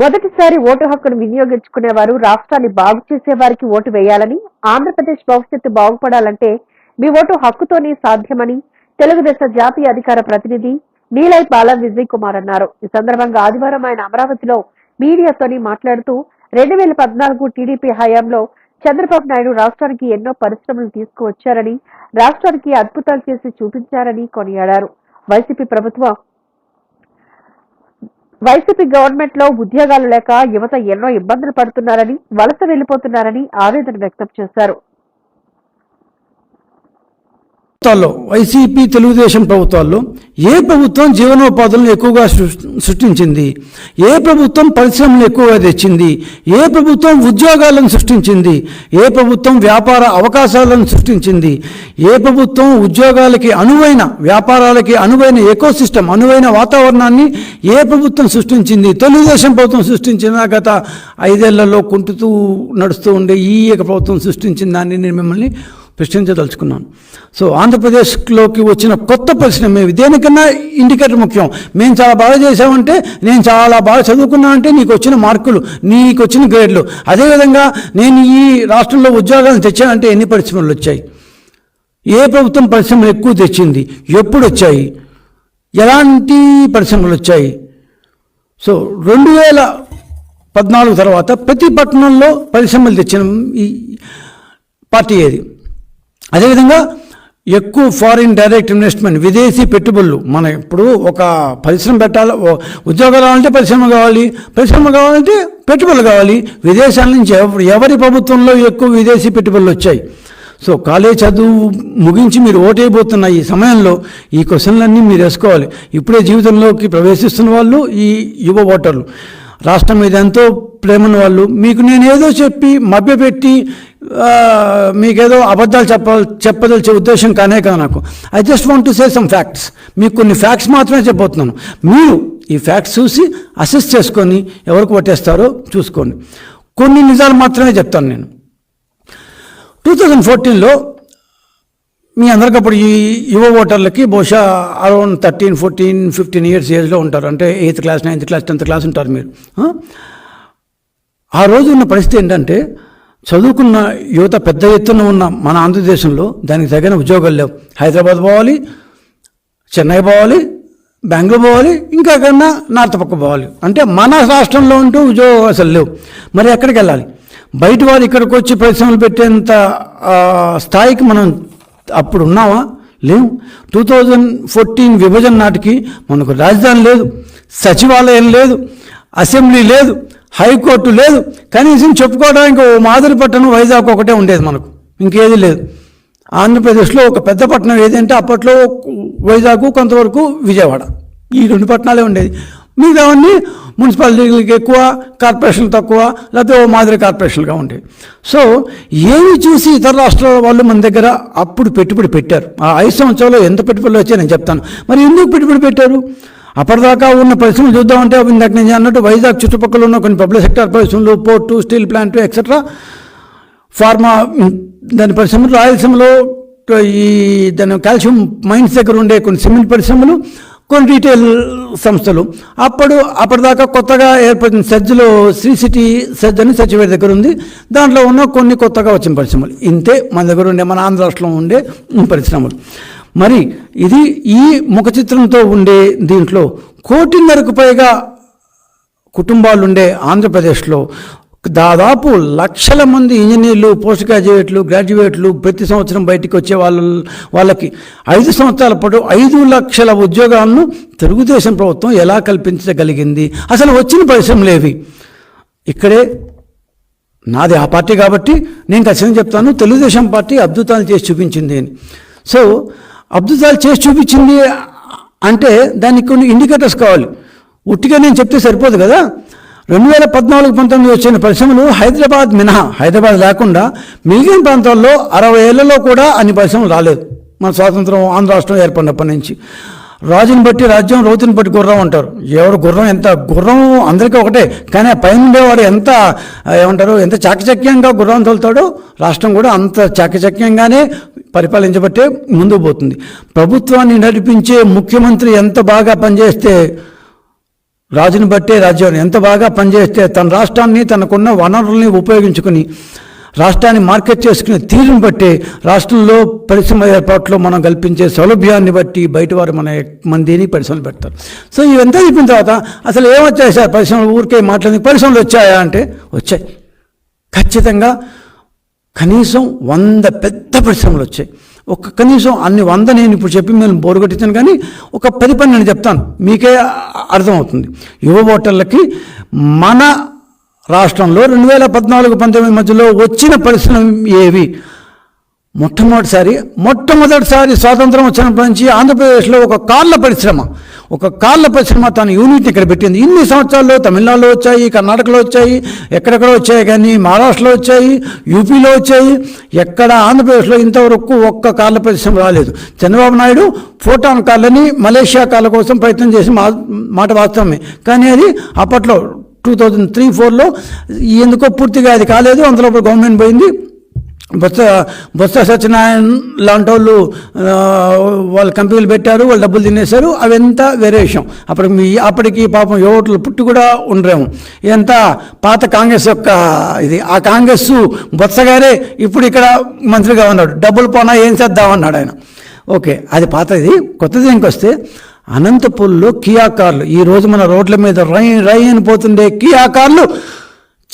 మొదటిసారి ఓటు హక్కును వినియోగించుకునే వారు రాష్ట్రాన్ని బాగు చేసే వారికి ఓటు వేయాలని ఆంధ్రప్రదేశ్ భవిష్యత్తు బాగుపడాలంటే మీ ఓటు హక్కుతోనే సాధ్యమని తెలుగుదేశం జాతీయ అధికార ప్రతినిధి నీలై బాలం విజయ్ కుమార్ అన్నారు. ఈ సందర్భంగా ఆదివారం ఆయన అమరావతిలో మీడియాతోని మాట్లాడుతూ రెండు వేల పద్నాలుగు టీడీపీ హయాంలో చంద్రబాబు నాయుడు రాష్ట్రానికి ఎన్నో పరిశ్రమలు తీసుకువచ్చారని రాష్ట్రానికి అద్భుతాలు చేసి చూపించారని కొనియాడారు. వైసీపీ ప్రభుత్వం వైసీపీ గవర్నమెంట్లో ఉద్యోగాలు లేక యువత ఎన్నో ఇబ్బందులు పడుతున్నారని వలస వెళ్ళిపోతున్నారని ఆవేదన వ్యక్తం చేశారు. ప్రభుత్వాల్లో వైసీపీ తెలుగుదేశం ప్రభుత్వాల్లో ఏ ప్రభుత్వం జీవనోపాధులను ఎక్కువగా సృష్టించింది? ఏ ప్రభుత్వం పరిశ్రమలు ఎక్కువగా తెచ్చింది? ఏ ప్రభుత్వం ఉద్యోగాలను సృష్టించింది? ఏ ప్రభుత్వం వ్యాపార అవకాశాలను సృష్టించింది? ఏ ప్రభుత్వం ఉద్యోగాలకి అనువైన వ్యాపారాలకి అనువైన ఎకోసిస్టమ్ అనువైన వాతావరణాన్ని ఏ ప్రభుత్వం సృష్టించింది? తెలుగుదేశం ప్రభుత్వం సృష్టించిన గత ఐదేళ్ళలో కుంటుతూ నడుస్తూ ఉండే ఈ ప్రభుత్వం సృష్టించిన దాన్ని నేను మిమ్మల్ని ప్రశ్నించదలుచుకున్నాను. సో ఆంధ్రప్రదేశ్లోకి వచ్చిన కొత్త పరిశ్రమ ఏవి దేనికన్నా ఇండికేటర్ ముఖ్యం? మేము చాలా బాగా చేసామంటే నేను చాలా బాగా చదువుకున్నా అంటే నీకు వచ్చిన మార్కులు నీకు వచ్చిన గ్రేడ్లు. అదేవిధంగా నేను ఈ రాష్ట్రంలో ఉద్యోగాలను తెచ్చానంటే ఎన్ని పరిశ్రమలు వచ్చాయి? ఏ ప్రభుత్వం పరిశ్రమలు ఎక్కువ తెచ్చింది? ఎప్పుడు వచ్చాయి? ఎలాంటి పరిశ్రమలు వచ్చాయి? సో రెండు వేల పద్నాలుగు తర్వాత ప్రతి పట్టణంలో పరిశ్రమలు తెచ్చిన ఈ పార్టీ ఏది? అదేవిధంగా ఎక్కువ ఫారిన్ డైరెక్ట్ ఇన్వెస్ట్మెంట్ విదేశీ పెట్టుబడులు మన ఇప్పుడు ఒక పరిశ్రమ పెట్టాలి ఉద్యోగాలు కావాలంటే పరిశ్రమ కావాలి పరిశ్రమ కావాలంటే పెట్టుబడులు కావాలి. విదేశాల నుంచి ఎవరి ప్రభుత్వంలో ఎక్కువ విదేశీ పెట్టుబడులు వచ్చాయి? సో కాలేజ్ చదువు ముగించి మీరు ఓటైపోతున్న ఈ సమయంలో ఈ క్వశ్చన్లన్నీ మీరు వేసుకోవాలి. ఇప్పుడే జీవితంలోకి ప్రవేశిస్తున్న వాళ్ళు ఈ యువ ఓటర్లు. రాష్ట్రం మీద ఎంతో ప్రేమను వాళ్ళు. మీకు నేను ఏదో చెప్పి మభ్యపెట్టి మీకేదో అబద్ధాలు చెప్ప చెప్పదలిచే ఉద్దేశం కానే కాదు నాకు. I just want to say some facts మీకు కొన్ని ఫ్యాక్ట్స్ మాత్రమే చెప్పబోతున్నాను. మీరు ఈ ఫ్యాక్ట్స్ చూసి అసెస్ చేసుకొని ఎవరికి పట్టేస్తారో చూసుకోండి. కొన్ని నిజాలు మాత్రమే చెప్తాను నేను. టూ థౌజండ్ ఫోర్టీన్లో మీ అందరికి అప్పుడు ఈ యువ ఓటర్లకి బహుశా around thirteen fourteen fifteen years ఏజ్లో ఉంటారు. అంటే eighth class ninth class tenth class ఉంటారు మీరు. ఆ? రోజు ఉన్న పరిస్థితి ఏంటంటే చదువుకున్న యువత పెద్ద ఎత్తున ఉన్న మన ఆంధ్రదేశంలో దానికి తగిన ఉద్యోగాలు లేవు. హైదరాబాద్ పోవాలి చెన్నై పోవాలి బెంగళూరు పోవాలి ఇంకా కన్నా నార్త్ పక్క పోవాలి. అంటే మన రాష్ట్రంలో ఉంటూ ఉద్యోగం అసలు లేవు. మరి ఎక్కడికి వెళ్ళాలి? బయట వారు ఇక్కడికి వచ్చి పరిశ్రమలు పెట్టేంత స్థాయికి మనం అప్పుడు ఉన్నామా? లేవు. టూ థౌజండ్ ఫోర్టీన్ విభజన నాటికి మనకు రాజధాని లేదు సచివాలయం లేదు అసెంబ్లీ లేదు. హైకోర్టు లేదు. కనీసం చెప్పుకోవడానికి ఓ మాదిరి పట్టణం వైజాగ్ ఒకటే ఉండేది మనకు. ఇంకేది లేదు. ఆంధ్రప్రదేశ్లో ఒక పెద్ద పట్టణం ఏదంటే అప్పట్లో వైజాగ్ కొంతవరకు విజయవాడ. ఈ రెండు పట్టణాలే ఉండేది. మిగతావన్నీ మున్సిపాలిటీలకు ఎక్కువ కార్పొరేషన్లు తక్కువ లేకపోతే ఓ మాదిరి కార్పొరేషన్లుగా ఉండేవి. సో ఏమి చూసి ఇతర రాష్ట్రాల వాళ్ళు మన దగ్గర అప్పుడు పెట్టుబడి పెట్టారు. ఆ ఐదు సంవత్సరాల్లో ఎంత పెట్టుబడులు వచ్చాయో నేను చెప్తాను. మరి ఎందుకు పెట్టుబడి పెట్టారు? అప్పటిదాకా ఉన్న పరిశ్రమలు చూద్దామంటే అవి ఇందాక నేను అన్నట్టు వైజాగ్ చుట్టుపక్కల ఉన్న కొన్ని పబ్లిక్ సెక్టర్ పరిశ్రమలు port steel plant etcetera pharma దాని పరిశ్రమలు రాయలసీమలో ఈ దాని కాల్షియం మైన్స్ దగ్గర ఉండే కొన్ని సిమెంట్ పరిశ్రమలు కొన్ని రీటైల్ సంస్థలు. అప్పుడు అప్పటిదాకా కొత్తగా ఏర్పడిన సెజ్లో శ్రీ సిటీ సెజ్ అని సచివేట్ దగ్గర ఉంది. దాంట్లో ఉన్న కొన్ని కొత్తగా వచ్చిన పరిశ్రమలు. ఇంతే మన దగ్గర ఉండే మన ఆంధ్ర రాష్ట్రంలో ఉండే పరిశ్రమలు. మరి ఇది ఈ ముఖ చిత్రంతో ఉండే దీంట్లో కోటిన్నరకు పైగా కుటుంబాలు ఉండే ఆంధ్రప్రదేశ్లో దాదాపు లక్షల మంది ఇంజనీర్లు పోస్ట్ గ్రాడ్యుయేట్లు గ్రాడ్యుయేట్లు ప్రతి సంవత్సరం బయటికి వచ్చే వాళ్ళ వాళ్ళకి ఐదు సంవత్సరాల పాటు ఐదు లక్షల ఉద్యోగాలను తెలుగుదేశం ప్రభుత్వం ఎలా కల్పించగలిగింది? అసలు వచ్చిన పరిశ్రమలేవి ఇక్కడే నాది ఆ పార్టీ కాబట్టి నేను ఖచ్చితంగా చెప్తాను. తెలుగుదేశం పార్టీ అద్భుతాలు చేసి చూపించింది. సో అబ్దుజాల్ చేసి చూపించింది అంటే దానికి కొన్ని ఇండికేటర్స్ కావాలి. ఉట్టిగా నేను చెప్తే సరిపోదు కదా? రెండు వేల పద్నాలుగు పంతొమ్మిది వచ్చిన పరిశ్రమలు హైదరాబాద్ మినహా హైదరాబాద్ లేకుండా మిగిలిన ప్రాంతాల్లో అరవై ఏళ్ళలో కూడా అన్ని పరిశ్రమలు రాలేదు. మన స్వాతంత్రం ఆంధ్ర రాష్ట్రం ఏర్పడినప్పటి నుంచి. రాజుని బట్టి రాజ్యం రౌతుని బట్టి గుర్రం అంటారు. ఎవరు గుర్రం ఎంత? గుర్రం అందరికీ ఒకటే. కానీ పైన ఉండేవాడు ఎంత ఏమంటారు ఎంత చాకచక్యంగా గుర్రం తోలుతాడో రాష్ట్రం కూడా అంత చాకచక్యంగానే పరిపాలించబట్టే ముందుకు పోతుంది. ప్రభుత్వాన్ని నడిపించే ముఖ్యమంత్రి ఎంత బాగా పనిచేస్తే రాజుని బట్టే రాజ్యాన్ని ఎంత బాగా పనిచేస్తే తన రాష్ట్రాన్ని తనకున్న వనరుల్ని ఉపయోగించుకుని రాష్ట్రాన్ని మార్కెట్ చేసుకునే తీరుని బట్టి రాష్ట్రంలో పరిశ్రమ ఏర్పాట్లో మనం కల్పించే సౌలభ్యాన్ని బట్టి బయట వారు మన మందిని పరిశ్రమలు పెడతారు. సో ఇవంతా చెప్పిన తర్వాత అసలు ఏమొచ్చాయి సార్ పరిశ్రమలు? ఊరికే మాట్లాడి పరిశ్రమలు వచ్చాయా అంటే వచ్చాయి. ఖచ్చితంగా కనీసం వంద పెద్ద పరిశ్రమలు వచ్చాయి. ఒక కనీసం అన్ని వంద నేను ఇప్పుడు చెప్పి మేము బోరు కొట్టించాను కానీ ఒక పది పని నేను చెప్తాను. మీకే అర్థమవుతుంది. యువ ఓటర్లకి మన రాష్ట్రంలో రెండు వేల పద్నాలుగు పంతొమ్మిది మధ్యలో వచ్చిన పరిశ్రమ ఏవి? మొట్టమొదటిసారి మొట్టమొదటిసారి స్వాతంత్రం వచ్చినప్పటి నుంచి ఆంధ్రప్రదేశ్లో ఒక కార్ల పరిశ్రమ. ఒక కాళ్ళ పరిశ్రమ తన యూనిట్ని ఇక్కడ పెట్టింది. ఇన్ని సంవత్సరాల్లో తమిళనాడులో వచ్చాయి కర్ణాటకలో వచ్చాయి ఎక్కడెక్కడ వచ్చాయి కానీ మహారాష్ట్రలో వచ్చాయి యూపీలో వచ్చాయి. ఎక్కడ ఆంధ్రప్రదేశ్లో ఇంతవరకు ఒక్క కాళ్ళ పరిశ్రమ రాలేదు. చంద్రబాబు నాయుడు ఫోటాన్ కాళ్ళని మలేషియా కాళ్ళ కోసం ప్రయత్నం చేసి మా మాట వాస్తవమే. కానీ అది అప్పట్లో టూ థౌజండ్ త్రీ ఫోర్లో ఎందుకో పూర్తిగా అది కాలేదు. అందులో గవర్నమెంట్ పోయింది. బొత్స బొత్స సత్యనారాయణ లాంటి వాళ్ళు వాళ్ళ కంపెనీలు పెట్టారు వాళ్ళు డబ్బులు తినేశారు అవంతా వేరే విషయం అప్పటికి మీ అప్పటికి పాపం యువకులు పుట్టి కూడా ఉండరేము. ఇదంతా పాత కాంగ్రెస్ యొక్క ఇది. ఆ కాంగ్రెస్ బొత్స గారే ఇప్పుడు ఇక్కడ మంత్రిగా ఉన్నాడు. డబ్బులు పోనా ఏం చేద్దామన్నాడు ఆయన. ఓకే అది పాతది. కొత్తది ఇంకొస్తే అనంతపూర్లో కియా కార్లు. ఈ రోజు మన రోడ్ల మీద రై రై అని పోతుండే కియా కార్లు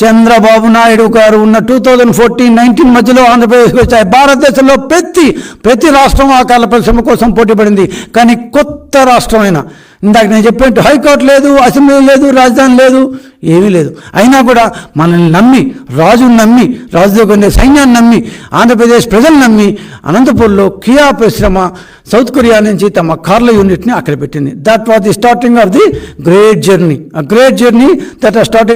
చంద్రబాబు నాయుడు గారు ఉన్న టూ థౌజండ్ ఫోర్టీన్ నైన్టీన్ మధ్యలో ఆంధ్రప్రదేశ్కి వచ్చాయి. భారతదేశంలో ప్రతి ప్రతి రాష్ట్రం ఆ కాల పరిశ్రమ కోసం పోటీ పడింది. కానీ కొత్త రాష్ట్రమైన. ఇందాక నేను చెప్పినట్టు హైకోర్టు లేదు అసెంబ్లీ లేదు రాజధాని లేదు ఏమీ లేదు. అయినా కూడా మనల్ని నమ్మి రాజును నమ్మి రాజుతో ఉండే సైన్యాన్ని నమ్మి ఆంధ్రప్రదేశ్ ప్రజలు నమ్మి అనంతపూర్లో కియా పరిశ్రమ సౌత్ కొరియా నుంచి తమ కార్ల యూనిట్ని అక్కడ పెట్టింది. That was the starting of the great journey great journey that are starting